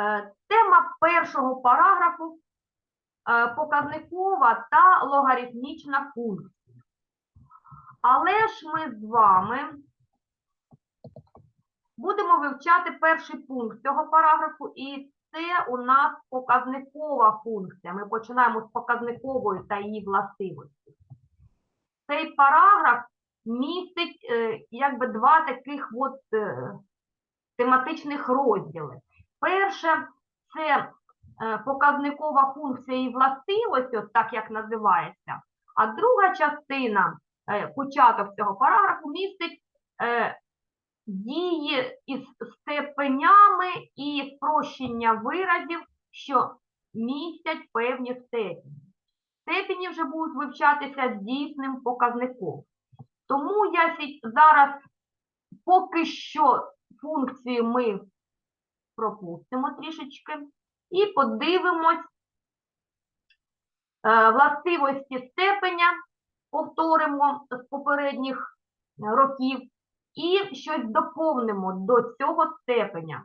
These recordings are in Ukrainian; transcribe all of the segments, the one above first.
Е, Тема першого параграфу е, показникова та логарифмічна функція. Але ж ми з вами будемо вивчати перший пункт цього параграфу, і це у нас показникова функція. Ми починаємо з показникової та її властивості. Цей параграф містить е, якби два таких от тематичних розділи. Перше це е, показникова функція і властивості, так як називається. А друга частина, е, початок цього параграфу, містить е, дії із степенями і спрощення виразів, що містять певні степені. Степені вже будуть вивчатися дійсним показником. Тому я зараз поки що функції ми пропустимо трішечки і подивимось е, властивості степеня, повторимо з попередніх років, і щось доповнимо до цього степеня.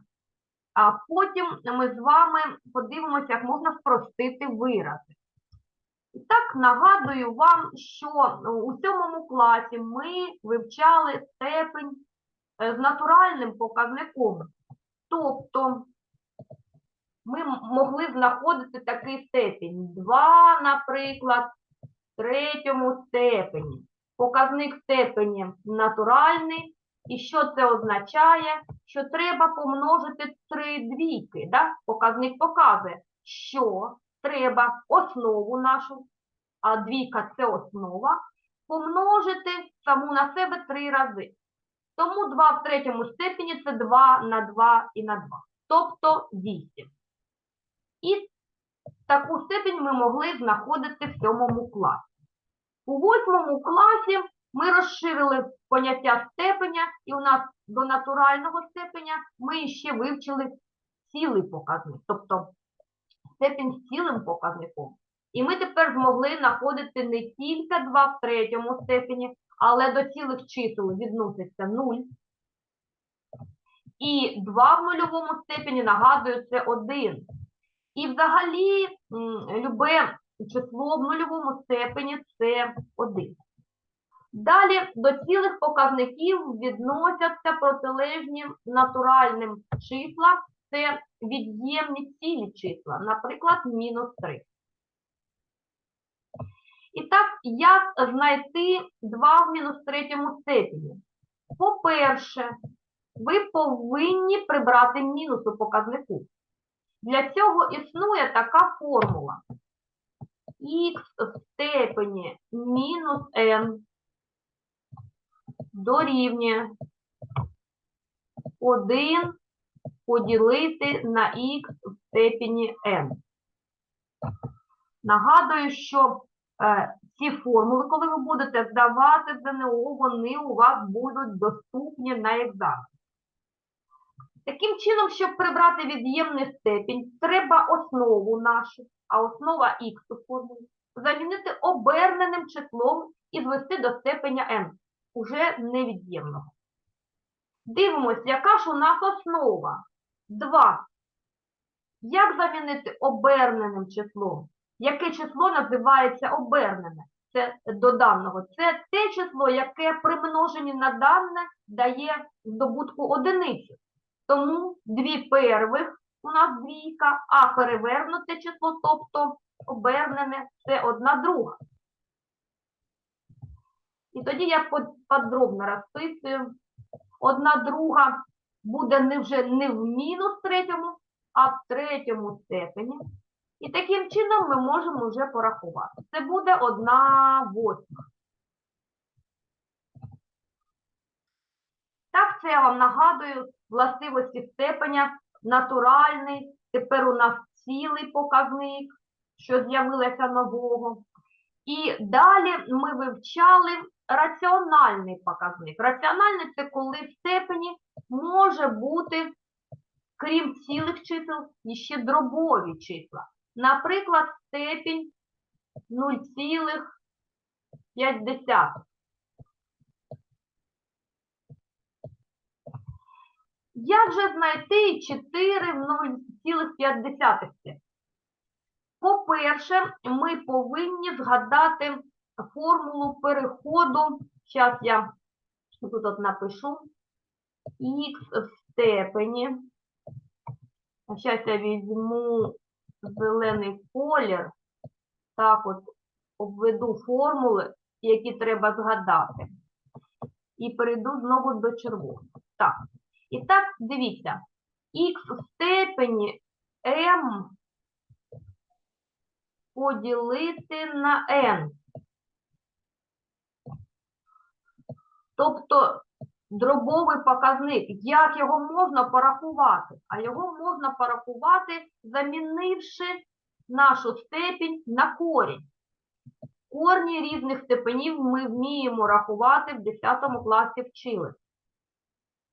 А потім ми з вами подивимося, як можна спростити вирази. І так, нагадую вам, що у сьомому класі ми вивчали степень е, з натуральним показником. Тобто ми могли знаходити такий степень. 2, наприклад, в третьому степені. Показник степені натуральний. І що це означає? Що треба помножити три двійки. Да? Показник показує, що треба основу нашу, а двійка це основа, помножити саму на себе три рази. Тому 2 в третьому степені це 2 на 2 і на 2, тобто 8. І таку степень ми могли знаходити в сьомому класі. У восьмому класі ми розширили поняття степеня, і у нас до натурального степеня ми ще вивчили цілий показник, тобто степень з цілим показником. І ми тепер змогли знаходити не тільки 2 в третьому степені, але до цілих чисел відноситься 0. І 2 в нульовому степені, нагадую, це 1. І взагалі любе число в нульовому степені це 1. Далі до цілих показників відносяться протилежні натуральним числа, це від'ємні цілі числа, наприклад, мінус 3. І так, як знайти 2 в мінус третьому степені? По-перше, ви повинні прибрати мінус у показнику. Для цього існує така формула. х в степені мінус n дорівнює 1 поділити на х в степені n. Нагадую, що ці формули, коли ви будете здавати ЗНО, вони у вас будуть доступні на екзамен. Таким чином, щоб прибрати від'ємний степінь, треба основу нашу, а основа х у замінити оберненим числом і звести до степеня n, уже невід'ємного. Дивимось, яка ж у нас основа? 2. Як замінити оберненим числом? Яке число називається обернене? Це до даного. Це те число, яке при множенні на дане дає здобутку одиниці. Тому дві первих у нас двійка, а перевернуте число, тобто обернене, це одна друга. І тоді я подробно розписую. Одна друга буде не вже не в мінус третьому, а в третьому степені. І таким чином ми можемо вже порахувати. Це буде одна восьма. Так, це я вам нагадую властивості степеня, натуральний, тепер у нас цілий показник, що з'явилося нового. І далі ми вивчали раціональний показник. Раціональний це коли в степені може бути, крім цілих чисел, іще дробові числа. Наприклад, степінь 0,5. Як же знайти 4 в 0,5 степені. По-перше, ми повинні згадати формулу переходу. Зараз я тут от напишу х в степені. Зараз я візьму зелений колір. Так от обведу формули, які треба згадати. І перейду знову до червоного. Так. І так, дивіться, х в степені m поділити на n. Тобто дробовий показник, як його можна порахувати? А його можна порахувати, замінивши нашу степінь на корінь. Корні різних степенів ми вміємо рахувати в 10 класі вчили.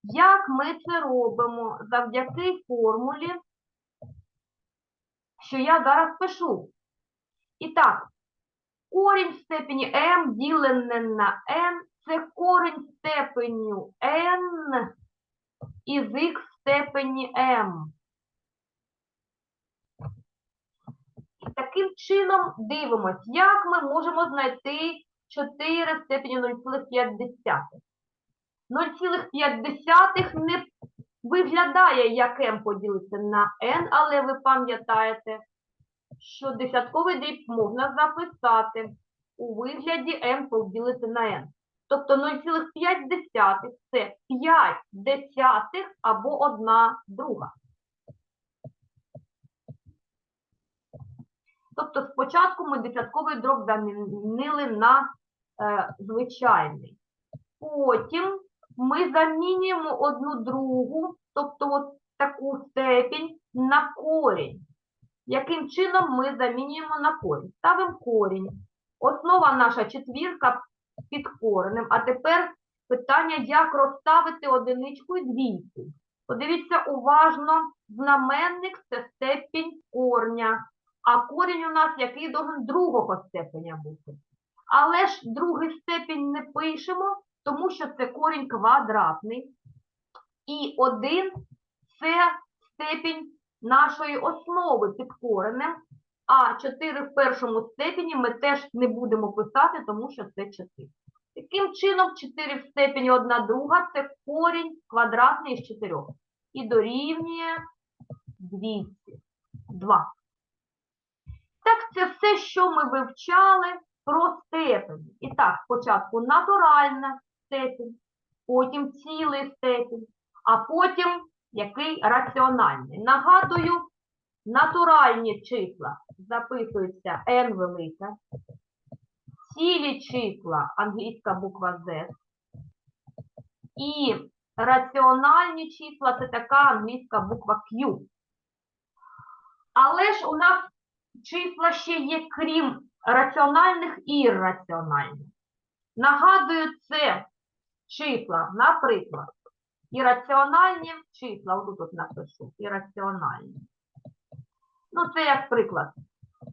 Як ми це робимо? Завдяки формулі, що я зараз пишу. І так, корінь в степені m ділене на n – це корінь степеню n із х степені m. Таким чином дивимось, як ми можемо знайти 4 в степені 0,5. 0,5 не виглядає як m поділити на n, але ви пам'ятаєте, що десятковий дріб можна записати у вигляді m поділити на n. Тобто 0,5 це 5 десятих або 1 друга. Тобто спочатку ми десятковий дроб замінили на е, звичайний. Потім ми замінюємо одну другу, тобто от таку степінь на корінь. Яким чином ми замінюємо на корінь? Ставимо корінь. Основа наша четвірка під коренем. А тепер питання, як розставити одиничку і двійку. Подивіться уважно, знаменник це степінь корня, а корінь у нас який должен другого степеня бути. Але ж другий степінь не пишемо, тому що це корінь квадратний. І один це степінь нашої основи під коренем, а 4 в першому степені ми теж не будемо писати, тому що це 4. Таким чином, 4 в степені 1 друга – це корінь квадратний з 4. І дорівнює 202. Так, це все, що ми вивчали про степені. І так, спочатку натуральна степень, потім цілий степень, а потім який раціональний. Нагадую, натуральні числа записуються n велика, цілі числа англійська буква Z, і раціональні числа це така англійська буква Q. Але ж у нас числа ще є, крім раціональних і ірраціональних. Нагадую, це числа, наприклад, ірраціональні числа, отут от напишу, ірраціональні. Ну, це як приклад.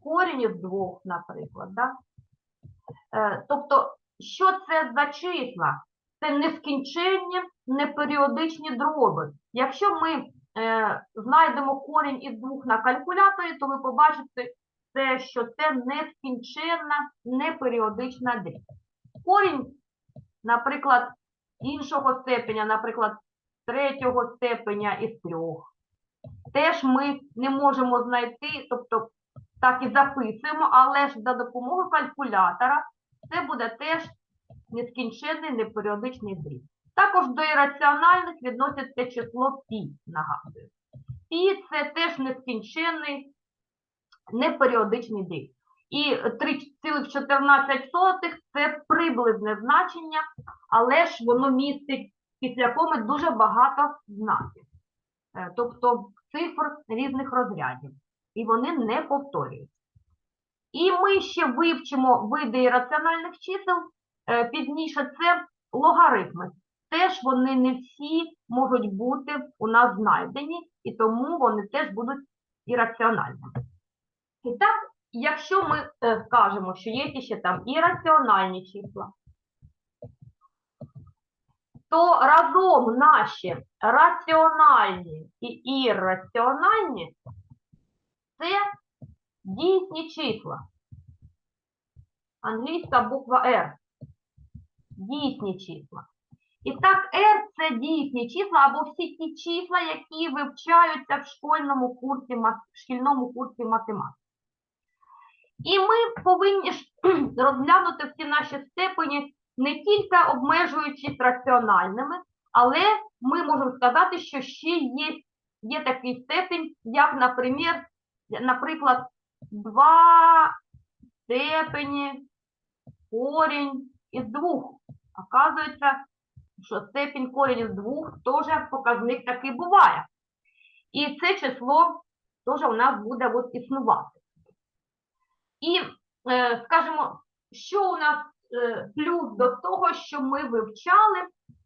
Корінь із двох, наприклад. Да? Е, тобто, що це за числа? Це нескінченні, неперіодичні дроби. Якщо ми е, знайдемо корінь із двох на калькуляторі, то ви побачите, це, що це нескінченна, неперіодична дріб. Корінь, наприклад, іншого степеня, наприклад, третього степеня із трьох. Теж ми не можемо знайти, тобто так і записуємо, але ж за допомогою калькулятора це буде теж нескінченний неперіодичний дріб. Також до ірраціональних відноситься число пі, нагадую. Пі – це теж нескінченний неперіодичний дріб. І 3,14 це приблизне значення, але ж воно містить після коми дуже багато знаків. Е, Тобто цифр різних розрядів. І вони не повторюються. І ми ще вивчимо види ірраціональних чисел. Е, Пізніше це логарифми. Теж вони не всі можуть бути у нас знайдені, і тому вони теж будуть ірраціональними. І так, якщо ми е, кажемо, що є ще там ірраціональні числа, то разом наші раціональні і ірраціональні це дійсні числа. Англійська буква R. Дійсні числа. І так, R – це дійсні числа або всі ті числа, які вивчаються в школьному курсі, шкільному курсі математики. І ми повинні розглянути всі наші степені не тільки обмежуючись раціональними, але ми можемо сказати, що ще є, є такий степень, як, наприклад, наприклад, два степені корінь із двох. Оказується, що степінь корінь із двох теж показник такий буває. І це число теж у нас буде от існувати. І, е, скажімо, що у нас плюс до того, що ми вивчали,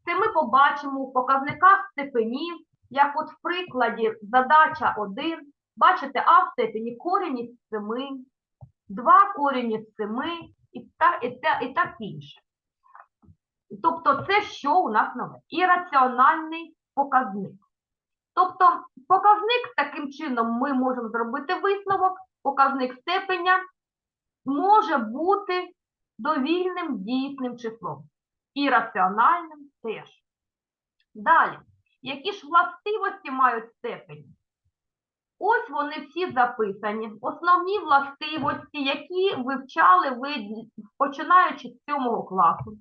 це ми побачимо в показниках степенів, як от в прикладі задача 1, бачите, а в степені корінь із 7, 2 корінь із 7 і так, і, та, і так інше. Тобто це що у нас нове? Ірраціональний показник. Тобто показник таким чином ми можемо зробити висновок, показник степеня може бути довільним дійсним числом. І раціональним теж. Далі, які ж властивості мають степені? Ось вони всі записані. Основні властивості, які вивчали ви, починаючи з 7 класу.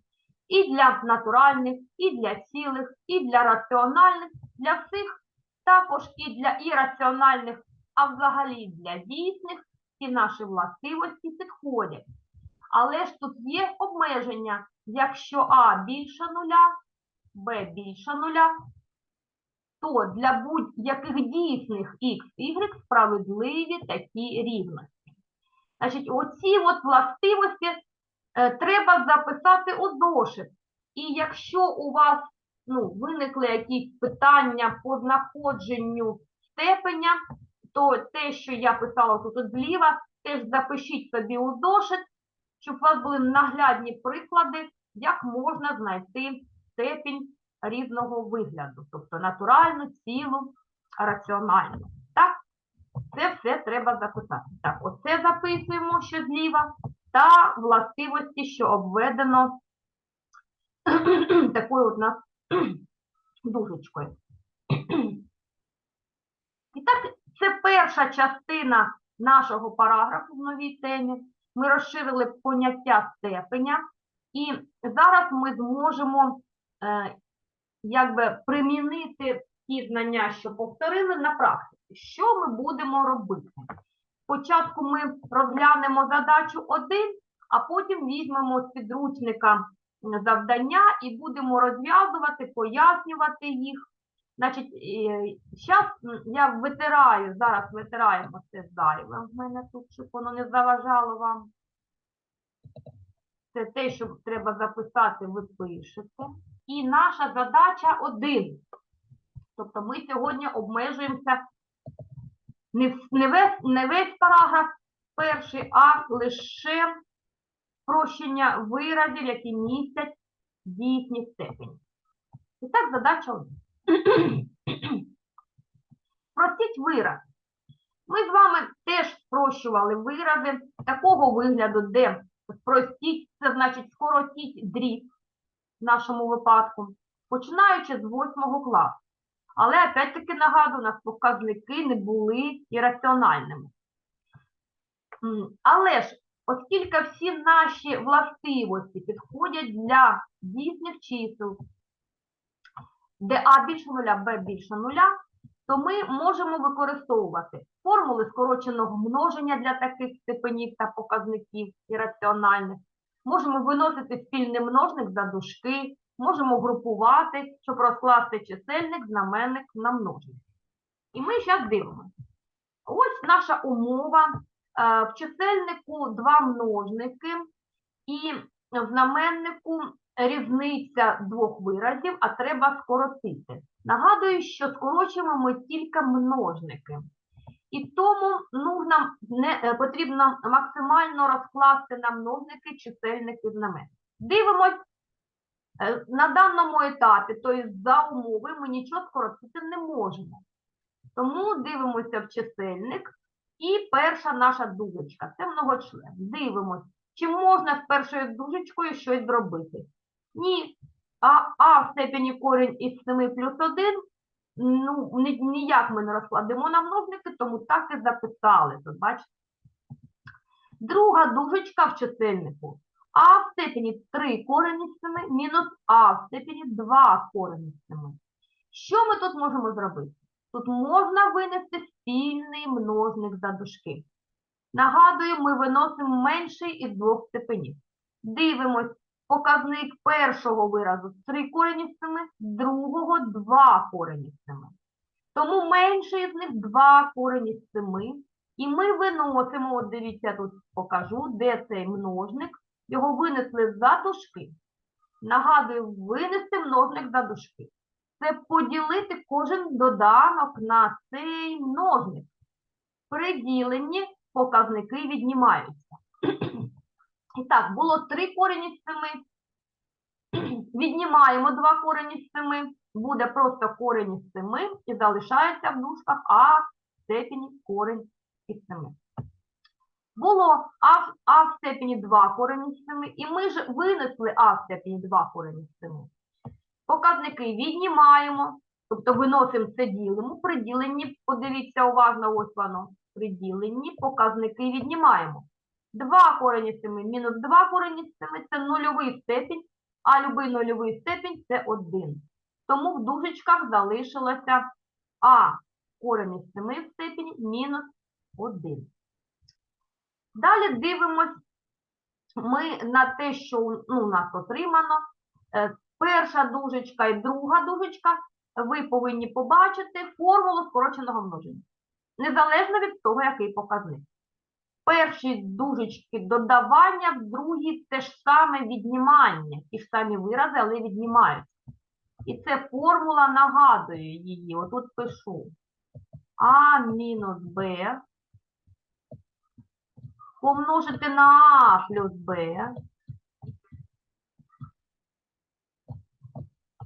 І для натуральних, і для цілих, і для раціональних, для всіх, також і для ірраціональних, а взагалі для дійсних, ці наші властивості підходять. Але ж тут є обмеження. Якщо А більше нуля, Б більше нуля, то для будь-яких дійсних X, Y справедливі такі рівності. Значить, оці от властивості е, треба записати у зошит. І якщо у вас ну, виникли якісь питання по знаходженню степеня, то те, що я писала тут зліва, теж запишіть собі у зошит, щоб у вас були наглядні приклади, як можна знайти степінь різного вигляду, тобто натуральну, цілу, раціональну. Так? Це все треба записати. Так, оце записуємо, що зліва, та властивості, що обведено такою от нас дужечкою. І так, це перша частина нашого параграфу в новій темі. Ми розширили поняття степеня, і зараз ми зможемо е, якби примінити ті знання, що повторили на практиці. Що ми будемо робити? Спочатку ми розглянемо задачу 1, а потім візьмемо з підручника завдання і будемо розв'язувати, пояснювати їх. Значить, зараз я витираю, зараз витираємо це зайве в мене тут, щоб воно не заважало вам. Це те, що треба записати, ви пишете. І наша задача один. Тобто ми сьогодні обмежуємося не, не, весь, не весь параграф перший, а лише спрощення виразів, які містять дійсні степені. І так, задача один. Простіть вираз. Ми з вами теж спрощували вирази такого вигляду, де спростіть, це значить скоротіть дріб в нашому випадку, починаючи з 8 класу. Але опять-таки нагадую, у нас показники не були ірраціональними. Але ж, оскільки всі наші властивості підходять для дійсних чисел, де А більше нуля, Б більше нуля, то ми можемо використовувати формули скороченого множення для таких степенів та показників ірраціональних. Можемо виносити спільний множник за дужки, можемо групувати, щоб розкласти чисельник, знаменник на множник. І ми зараз дивимося. Ось наша умова. Е, В чисельнику два множники, і в знаменнику різниця двох виразів, а треба скоротити. Нагадую, що скорочуємо ми тільки множники. І тому ну, нам не, е, потрібно максимально розкласти на множники чисельники знамен. Дивимось, Е, На даному етапі, тобто за умови, ми нічого скоротити не можемо. Тому дивимося в чисельник. І перша наша дужечка це многочлен. Дивимось, чи можна з першою дужечкою щось зробити. Ні. А, а в степені корінь із 7 плюс 1, ну, ні- ніяк ми не розкладемо на множники, тому так і записали. Тут, бачите? Друга дужечка в чисельнику. А в степені 3 корень із 7 мінус А в степені 2 корень із 7. Що ми тут можемо зробити? Тут можна винести спільний множник за дужки. Нагадую, ми виносимо менший із двох степенів. Дивимось, показник першого виразу 3 корені з 7, другого 2 корені з 7. Тому менший з них 2 корені з 7. І ми виносимо, от дивіться, тут покажу, де цей множник. Його винесли за дужки. Нагадую, винести множник за дужки. Це поділити кожен доданок на цей множник. При діленні показники віднімаються. І так, було 3 корені з 7. Віднімаємо 2 корені з 7. Буде просто корень із 7 і залишається в дужках А в степені корень із 7. Було а, а в степені 2 корені з 7, і ми ж винесли А в степені 2 корені з 7. Показники віднімаємо, тобто виносимо це ділимо. При діленні, подивіться уважно, ось воно. При діленні показники віднімаємо. 2 корені з 7 мінус 2 корені з 7 – це нульовий степінь, а любий нульовий степінь – це 1. Тому в дужечках залишилося А корень із 7 в степені мінус 1. Далі дивимось ми на те, що ну, у нас отримано. Е, Перша дужечка і друга дужечка, ви повинні побачити формулу скороченого множення. Незалежно від того, який показник. Перші дужечки додавання, в другій те ж саме віднімання. Ті ж самі вирази, але віднімаються. І це формула нагадує її. Отут пишу. А мінус Б помножити на А плюс Б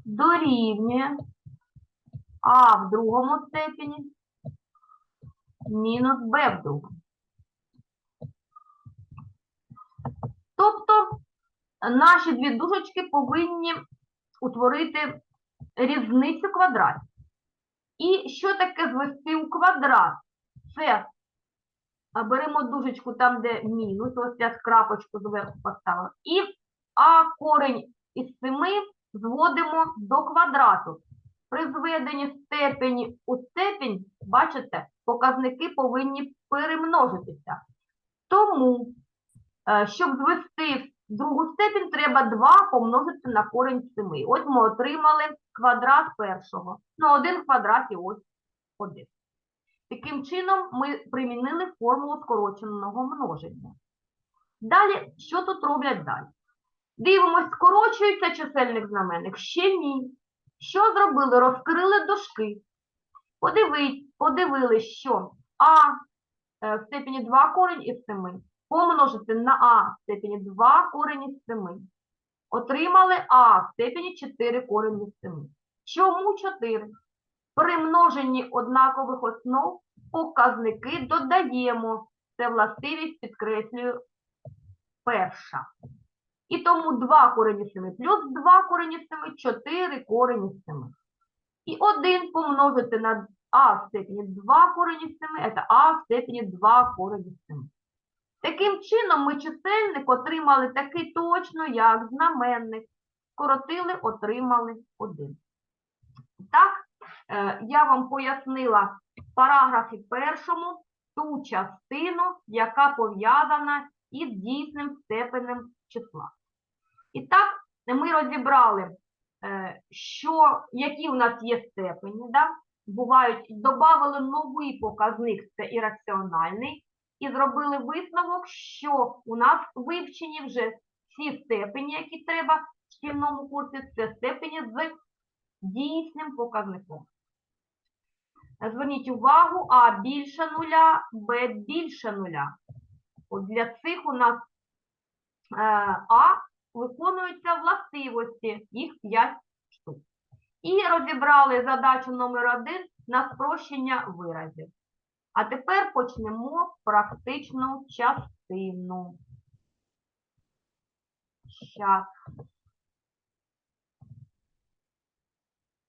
дорівнює А в другому степені мінус Б в другому. Тобто наші дві дужечки повинні утворити різницю квадратів. І що таке звести у квадрат? Це беремо дужечку там, де мінус, ось я крапочку зверху поставила, і а корень із 7 зводимо до квадрату. При зведенні степені у степінь, бачите, показники повинні перемножитися. Тому, щоб звести в другу степінь, треба 2 помножити на корень з 7. Ось ми отримали квадрат першого. Ну, один квадрат і ось один. Таким чином, ми примінили формулу скороченого множення. Далі, що тут роблять далі? Дивимось, скорочується чисельник знаменник? Ще ні. Що зробили? Розкрили. Подивись, подивились, що А е, в степені 2 корінь із 7 помножити на А в степені 2 корінь із 7. Отримали А в степені 4 корінь із 7. Чому 4? При множенні однакових основ показники додаємо. Це властивість підкреслюю перша. І тому 2 корені 7 плюс 2 корені 7, 4 корені 7. І 1 помножити на а в степені 2 корені 7, це а в степені 2 корені 7. Таким чином ми чисельник отримали такий точно, як знаменник. Скоротили, отримали 1. Так, е, я вам пояснила в параграфі першому ту частину, яка пов'язана із дійсним степенем числа. І так, ми розібрали, е, що, які у нас є степені, да? бувають, додали новий показник, це ірраціональний, і зробили висновок, що у нас вивчені вже всі степені, які треба в шкільному курсі, це степені з дійсним показником. Зверніть увагу, А більше нуля, Б більше нуля. От для цих у нас е, А виконуються властивості, їх 5 штук. І розібрали задачу номер 1 на спрощення виразів. А тепер почнемо практичну частину. Щас.